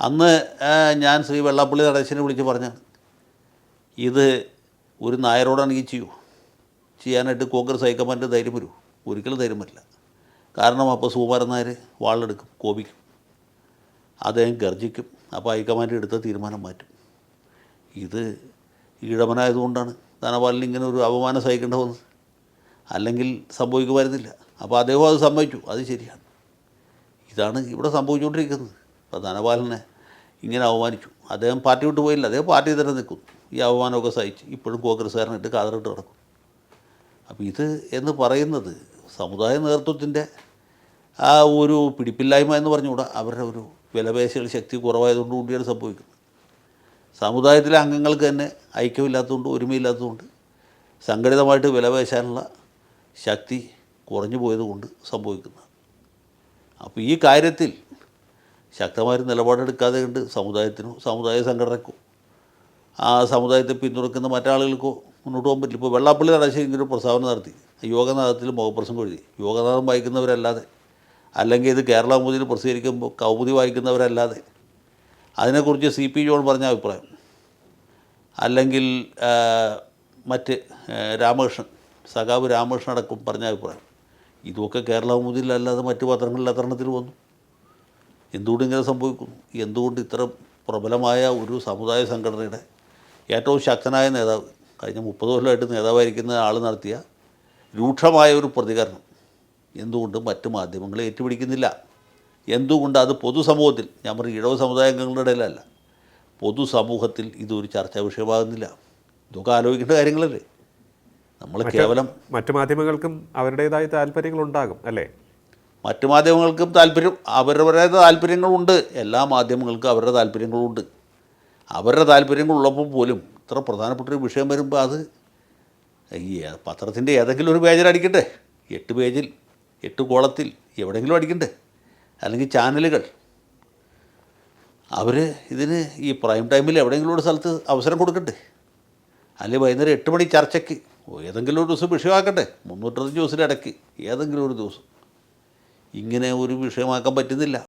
അന്ന് ഞാൻ ശ്രീ വെള്ളാപ്പള്ളി നടേശനെ വിളിച്ച് പറഞ്ഞു ഇത് ഒരു നായരോടാണെങ്കിൽ ചെയ്യൂ. ചെയ്യാനായിട്ട് കോൺഗ്രസ് ഹൈക്കമാൻഡ് ധൈര്യം വരൂ. ഒരിക്കലും ധൈര്യം വരില്ല. കാരണം അപ്പോൾ സുകുമാരൻ നായർ വാളെടുക്കും കോപിക്കും. അദ്ദേഹം ഗർജിക്കും. അപ്പോൾ ഹൈക്കമാൻഡ് എടുത്ത തീരുമാനം മാറ്റും. ഇത് ഈഴവനായതുകൊണ്ടാണ് ധനപാലിന് ഇങ്ങനെ ഒരു അപമാനം സഹിക്കേണ്ട വന്നത്. അല്ലെങ്കിൽ സംഭവിക്കുമായിരുന്നില്ല. അപ്പോൾ അദ്ദേഹം അത് സമ്മതിച്ചു. അത് ശരിയാണ്. ഇതാണ് ഇവിടെ സംഭവിച്ചുകൊണ്ടിരിക്കുന്നത്. അപ്പോൾ ധനപാലനെ ഇങ്ങനെ അവമാനിച്ചു. അദ്ദേഹം പാർട്ടി വിട്ട് പോയില്ല. അദ്ദേഹം പാർട്ടി തന്നെ നിൽക്കും. ഈ അവമാനമൊക്കെ സഹിച്ച് ഇപ്പോഴും കോൺഗ്രസ്സുകാരനിട്ട് കാതറിട്ട് കിടക്കും അപ്പോൾ ഇത് എന്ന് പറയുന്നത് സമുദായ നേതൃത്വത്തിന്റെ ആ ഒരു പിടിപ്പില്ലായ്മ എന്ന് പറഞ്ഞുകൂടാ? അവരുടെ ഒരു വിലപേശകൾ ശക്തി കുറവായതുകൊണ്ട് കൂടിയാണ് സംഭവിക്കുന്നത്. സമുദായത്തിലെ അംഗങ്ങൾക്ക് തന്നെ ഐക്യമില്ലാത്തതുകൊണ്ട് ഒരുമയില്ലാത്തതുകൊണ്ട് സംഘടിതമായിട്ട് വിലപേശാനുള്ള ശക്തി കുറഞ്ഞു പോയതുകൊണ്ട് സംഭവിക്കുന്നത്. അപ്പോൾ ഈ കാര്യത്തിൽ ശക്തമായ ഒരു നിലപാടെടുക്കാതെ കണ്ട് സമുദായത്തിനോ സമുദായ സംഘടനക്കോ ആ സമുദായത്തെ പിന്തുണക്കുന്ന മറ്റാളുകൾക്കോ മുന്നോട്ട് പോകാൻ പറ്റില്ല. ഇപ്പോൾ വെള്ളാപ്പള്ളി നടശ്ശേരി ഒരു പ്രസ്താവന നടത്തി. യോഗനാഥത്തിൽ മുഖപ്രസംഗം എഴുതി. യോഗനാഥം വായിക്കുന്നവരല്ലാതെ അല്ലെങ്കിൽ ഇത് കേരള മുതിൽ പ്രസിദ്ധീകരിക്കുമ്പോൾ കൗമുദി വായിക്കുന്നവരല്ലാതെ അതിനെക്കുറിച്ച് സി പി ജോൺ പറഞ്ഞ അഭിപ്രായം അല്ലെങ്കിൽ മറ്റ് രാമകൃഷ്ണൻ സഖാവ് രാമകൃഷ്ണൻ അടക്കം പറഞ്ഞ അഭിപ്രായം ഇതൊക്കെ കേരള മുതിലല്ലാതെ മറ്റു പത്രങ്ങളിൽ എത്രണ്ണത്തിൽ വന്നു. എന്തുകൊണ്ട് ഇങ്ങനെ സംഭവിക്കുന്നു? എന്തുകൊണ്ട് ഇത്ര പ്രബലമായ ഒരു സമുദായ സംഘടനയുടെ ഏറ്റവും ശക്തനായ നേതാവ് കഴിഞ്ഞ മുപ്പത് കൊല്ലമായിട്ട് നേതാവായിരിക്കുന്ന ആൾ നടത്തിയ രൂക്ഷമായ ഒരു പ്രതികരണം. എന്തുകൊണ്ട് മറ്റ് മാധ്യമങ്ങളെ ഏറ്റുപിടിക്കുന്നില്ല? എന്തുകൊണ്ട് അത് പൊതുസമൂഹത്തിൽ ഞാൻ പറയും സമുദായ അംഗങ്ങളുടെ ഇടയിലല്ല പൊതുസമൂഹത്തിൽ ഇതൊരു ചർച്ചാ വിഷയമാകുന്നില്ല? ഇതൊക്കെ ആലോചിക്കേണ്ട കാര്യങ്ങളല്ലേ? നമ്മൾ കേവലം മറ്റു മാധ്യമങ്ങൾക്കും അവരുടേതായ താല്പര്യങ്ങളുണ്ടാകും അല്ലേ? മറ്റു മാധ്യമങ്ങൾക്കും താല്പര്യം അവരവരുടെ താല്പര്യങ്ങളുണ്ട്. എല്ലാ മാധ്യമങ്ങൾക്കും അവരുടെ താല്പര്യങ്ങളുണ്ട്. അവരുടെ താല്പര്യങ്ങളുള്ളപ്പോൾ പോലും ഇത്ര പ്രധാനപ്പെട്ട ഒരു വിഷയം വരുമ്പോൾ അത് ഈ പത്രത്തിന്റെ ഏതെങ്കിലും ഒരു പേജിൽ അടിക്കട്ടെ. എട്ട് പേജിൽ എട്ട് കോളത്തിൽ എവിടെയെങ്കിലും അടിക്കണ്ടേ? അല്ലെങ്കിൽ ചാനലുകൾ. അവർ ഇതിന് ഈ പ്രൈം ടൈമിൽ എവിടെയെങ്കിലും ഒരു സ്ഥലത്ത് അവസരം കൊടുക്കട്ടെ അല്ലെങ്കിൽ വൈകുന്നേരം എട്ട് മണി ചർച്ചയ്ക്ക് ഏതെങ്കിലും ഒരു ദിവസം വിഷയമാക്കട്ടെ മുന്നൂറ്റഞ്ച് ദിവസത്തിനിടയ്ക്ക് ഏതെങ്കിലും ഒരു ദിവസം. ഇങ്ങനെ ഒരു വിഷയമാക്കാൻ പറ്റുന്നില്ല.